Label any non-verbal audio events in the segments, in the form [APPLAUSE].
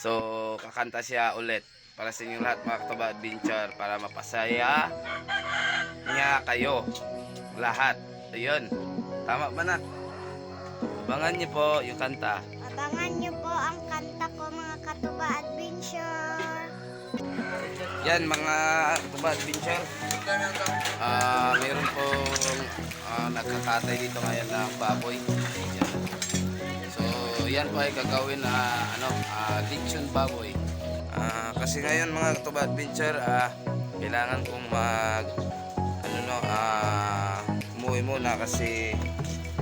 So, kakanta siya ulit para sa inyong lahat mga katuba adventure para mapasaya niya kayo lahat. Ayun. Tama ba na? Abangan niyo po yung kanta. Abangan niyo po ang kanta ko mga katuba adventure. Yan mga katuba adventure. Ah, meron pong ah, nagkakatay dito ngayon ng baboy. Yan. Yan po ay gagawin na ano, ah, lechon baboy. Ah, kasi ngayon mga katuba adventure, ah, kailangan kong mag ano no, ah, umuwi muna kasi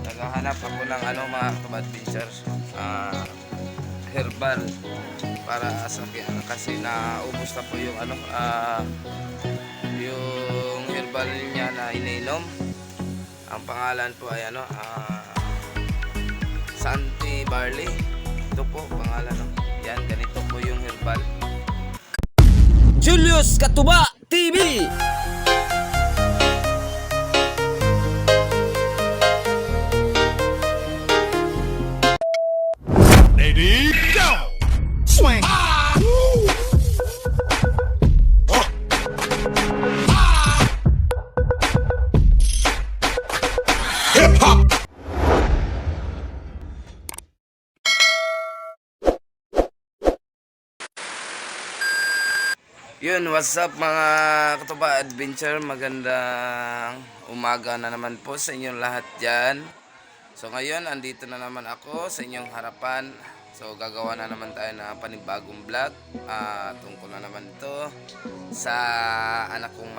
naghahanap ako ng ano mga katuba adventure, ah, herbal para sa kasi naubos na po yung ano ah, yung herbal niya na ininom ang pangalan po ay ano ah, Santi Barley ito po pangalan no? yan ganito po yung herbal Julius Katuba TV Yun, what's up mga katuba adventure? Magandang umaga na naman po sa inyong lahat dyan. So ngayon, andito na naman ako sa inyong harapan. So gagawa na naman tayo ng panibagong vlog. Ah, tungkol na naman ito sa anak kong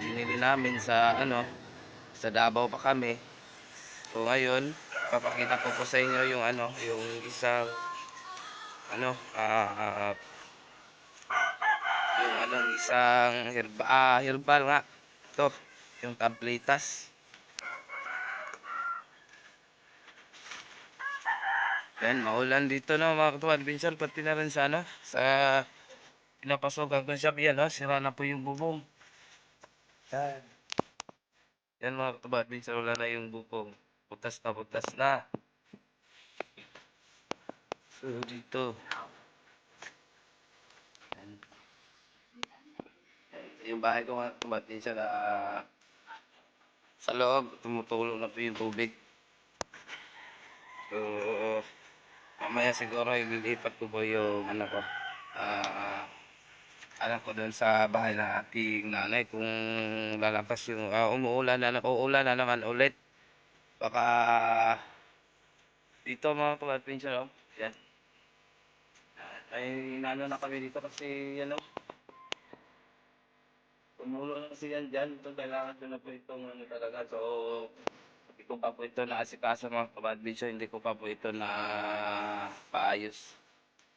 may namin sa ano, sa Davao pa kami. So ngayon, papakita ko po sa inyo yung ano, yung isang ano, ah ah, yung ano, isang herba, ah, herbal nga. Ito, yung tabletas. Yan, maulan dito na mga katuwan. Vincent, pati na rin sa ano, sa pinapasokan ko siya. Yan, no? sira na po yung bubong. Yan. Yan mga katuwan, Vincent, wala na yung bubong. Putas na, putas na. So, dito. Yan. Yung bahay ko nga, katuwan, Vincent, ah, sa loob, tumutulong na po yung tubig. So, mamaya siguro ililipat ko po yung ano ko, ah, anak ko doon sa bahay ng ating nanay kung lalakas yung, ah, umuulan na, uulan na naman ulit. Baka, dito mga kapatid oh, yan. Ay, nano na kami dito kasi, ano, Tumulo na kasi yan dyan. Ito, kailangan ko na po itong ano talaga. So, hindi ko pa po ito naasikaso mga kabadbin. So, hindi ko pa po ito na paayos.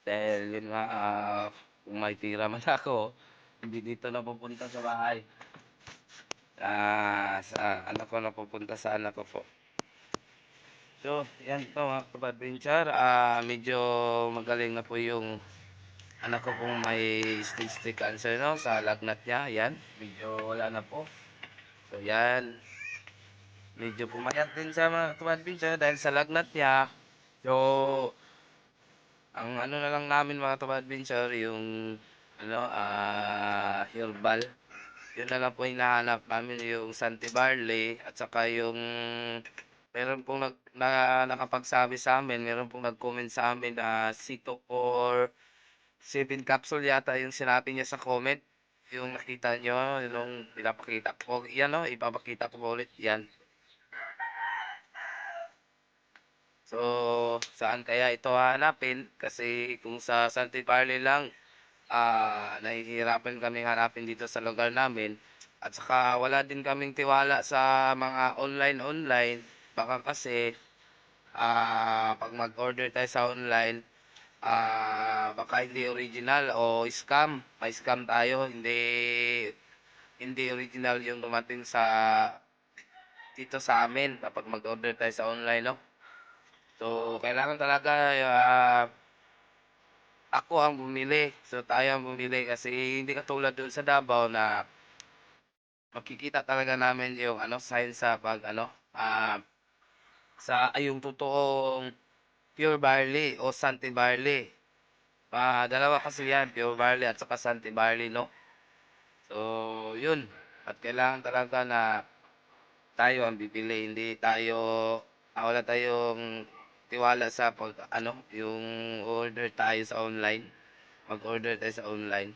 Dahil yun nga, ah, kung may tira man [LAUGHS] ako, hindi dito na pupunta sa bahay. Ah, sa anak ko na pupunta sa anak ko po. So, yan po mga kabadventure. Ah, medyo magaling na po yung anak ko pong may stage 3 cancer no, sa lagnat niya. Yan, medyo wala na po. So, yan. Medyo pumayat din sa mga kabadventure dahil sa lagnat niya. So, ang ano na lang namin mga kabadventure, yung ano, ah, herbal. Yun na lang po hinahanap namin yung Santi Barley at saka yung meron pong nag, na, nakapagsabi sa amin, meron pong nag-comment sa amin na Sito or 7 capsule yata yung sinabi niya sa comment. Yung nakita nyo, yung pinapakita ko. Yan o, ipapakita ko ulit. Yan. So, saan kaya ito hanapin? Kasi kung sa Santi Barley lang, ah nahihirapan kami hanapin dito sa lugar namin. At saka wala din kaming tiwala sa mga online-online. Baka kasi, ah pag mag-order tayo sa online, ah baka hindi original o scam. May scam tayo, hindi hindi original yung dumating sa dito sa amin kapag mag-order tayo sa online, no? So, kailangan talaga ah, ako ang bumili. So, tayo ang bumili kasi hindi katulad doon sa Davao na makikita talaga namin yung ano sign sa pag ano ah sa yung totoong pure barley o Santi barley. Ah, dalawa kasi yan, pure barley at saka Santi barley, no? So, yun. At kailangan talaga na tayo ang bibili, hindi tayo ah, wala tayong tiwala sa pag ano, yung order tayo sa online. Mag-order tayo sa online.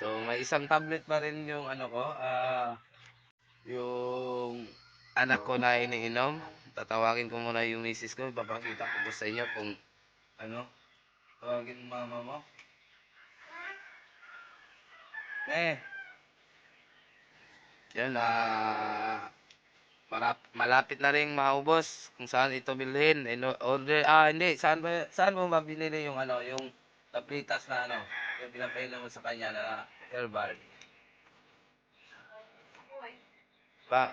So, may isang tablet pa rin yung ano ko, ah, yung anak ko na iniinom. Tatawagin ko muna yung misis ko, ipapakita ko sa inyo kung ano, tawagin mama mo. Eh, yan ah, marap, malapit na rin maubos kung saan ito bilhin. Ino- order, ah hindi, saan ba, saan mo mabili yung ano, yung tablitas na ano, yung pinapailan mo sa kanya na herbal. Ba,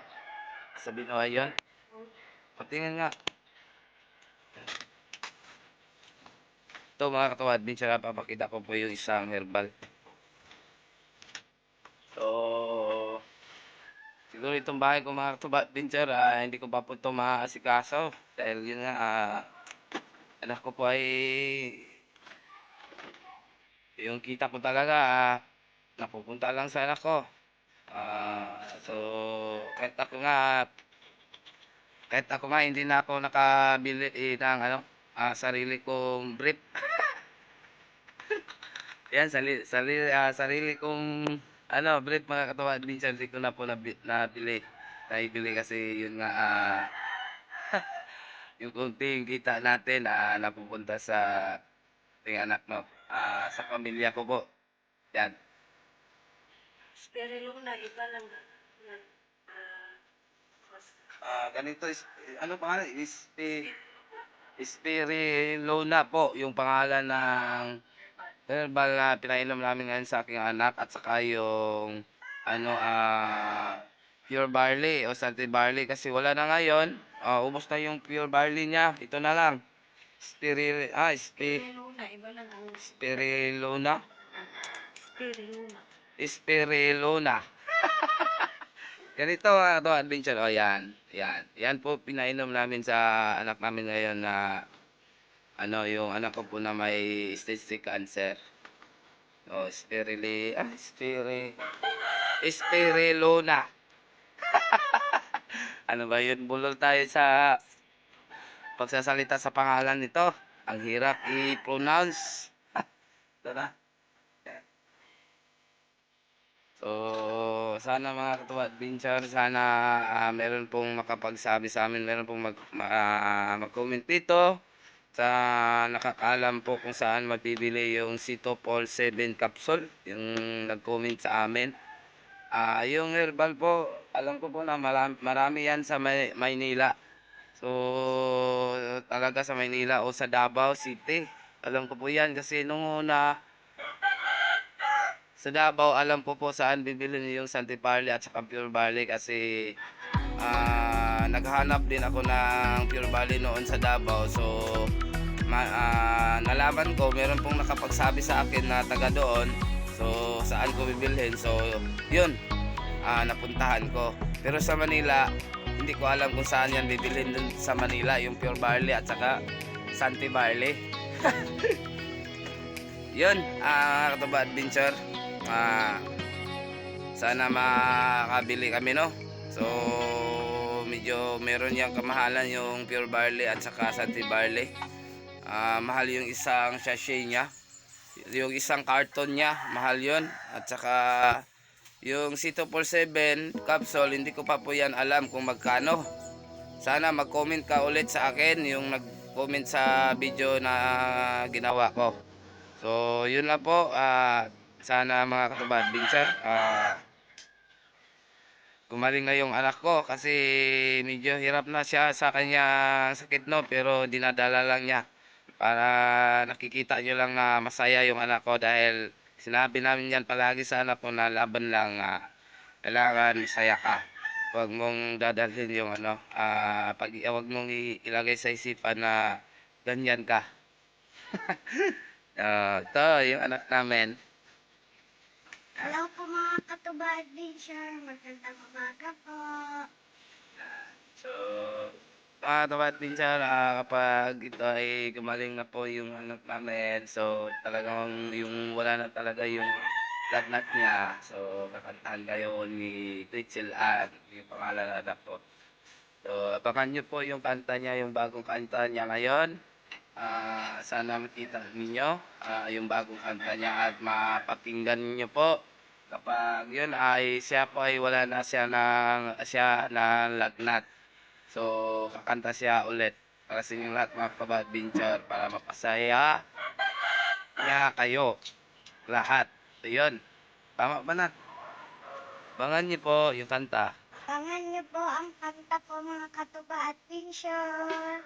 sabihin mo yun? Patingin nga. Ito mga katuwad, din siya papakita ko po yung isang herbal. So, siguro itong bahay ko mga katuwad, din siya, ah, hindi ko pa po ito maaasikaso. Dahil yun nga, ah, anak ko po ay yung kita ko talaga, ah, napupunta lang sa anak ko. Ah, so, kahit ako nga, kahit ako nga, hindi na ako nakabili eh, ng ano, ah, sarili kong brief. [LAUGHS] Yan, sarili, sarili, ah, sarili kong, ano, brief mga katawa, minsan hindi ko na po nabi, nabili. Naibili kasi yun nga, ah, [LAUGHS] yung kunting kita natin, ah, napupunta sa ating anak, no? Ah, sa pamilya ko po. Yan. Pero yung na iba lang Ah, ganito is ano pangalan? Ispi Spirilona po yung pangalan ng herbal na pinainom namin ngayon sa aking anak at saka yung ano ah pure barley o salty barley kasi wala na ngayon. Ah, ubos na yung pure barley niya. Ito na lang. Spiril ah spi Spirilona. Spirilona. Ganito mga to adventure. O yan. Yan. Yan po pinainom namin sa anak namin ngayon na ano yung anak ko po na may stage 3 cancer. O spirili ah spiri Spirilona. [LAUGHS] ano ba yun? Bulol tayo sa pagsasalita sa pangalan nito. Ang hirap i-pronounce. [LAUGHS] Ito na. So, sana mga katuwa adventure, sana ah, meron pong makapagsabi sa amin, meron pong mag, ma- ah, mag-comment dito sa nakakalam po kung saan mabibili yung Citopol 7 capsule, yung nag-comment sa amin. Ah, yung herbal po, alam ko po na marami, marami yan sa May, Maynila. So, talaga sa Maynila o sa Davao City. Alam ko po yan kasi nung una, sa Davao, alam ko po saan bibili yung Santi Barley at saka Pure Barley kasi ah, naghanap din ako ng Pure Barley noon sa Davao. So, ma, ah, nalaman ko, meron pong nakapagsabi sa akin na taga doon. So, saan ko bibilhin. So, yun, ah, napuntahan ko. Pero sa Manila, hindi ko alam kung saan yan bibilhin dun sa Manila, yung Pure Barley at saka Santi Barley. [LAUGHS] yun, ah, Katuba Adventure. Ah, sana makabili kami no. So medyo meron yang kamahalan yung pure barley at saka santi barley. Ah, mahal yung isang sachet niya. Yung isang carton niya, mahal yon At saka yung Cito 7 capsule, hindi ko pa po yan alam kung magkano. Sana mag-comment ka ulit sa akin yung nag-comment sa video na ginawa ko. So, yun lang po. Ah, sana mga katubad, Vincent, ah, gumaling na yung anak ko kasi medyo hirap na siya sa kanya sakit no? Pero dinadala lang niya para nakikita nyo lang na masaya yung anak ko dahil sinabi namin yan palagi sa anak ko na laban lang ah, kailangan masaya ka. Huwag mong dadalhin yung ano ah, pag huwag mong ilagay sa isipan na ganyan ka. [LAUGHS] Ah, ito yung anak namin katuba adventure. Magandang umaga po. So, mga tapat din siya na kapag ito ay gumaling na po yung anak namin. So, talagang yung wala na talaga yung lagnat niya. So, kakantahan kayo ni Rachel Ann, yung pangalan na anak ko. So, abangan nyo po yung kanta niya, yung bagong kanta niya ngayon. Ah, sana makita ninyo ah, yung bagong kanta niya at mapakinggan niyo po kapag yun ay siya po ay wala na siya ng siya na lagnat. So, kakanta siya ulit para sa inyong lahat mga kabadventure para mapasaya niya kayo lahat. So, yun. Tama ba na? Bangan niyo po yung kanta. Abangan niyo po ang kanta ko mga katuba adventure.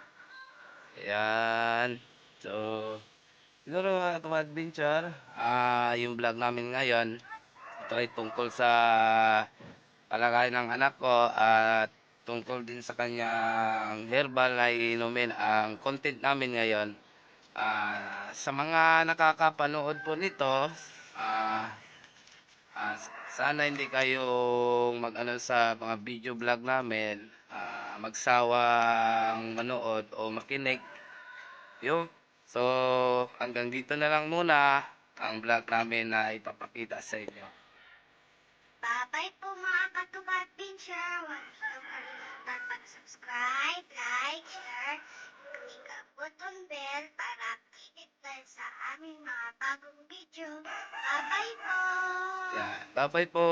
Ayan. So, siguro mga itong adventure, ah, yung vlog namin ngayon, ito ay tungkol sa kalagayan ng anak ko at tungkol din sa kanyang herbal na inumin. Ang content namin ngayon, ah, sa mga nakakapanood po nito, ah, ah, sana hindi kayong mag-ano sa mga video vlog namin, ah, magsawang manood o makinig. Yun. So, hanggang dito na lang muna ang vlog namin na ipapakita sa inyo. Bye-bye po mga katuba adventure. Huwag niyo kalimutan mag-subscribe, like, share, click ang button bell para updated kayo sa aming mga bagong video. Bye-bye po! Yan. Bye-bye po!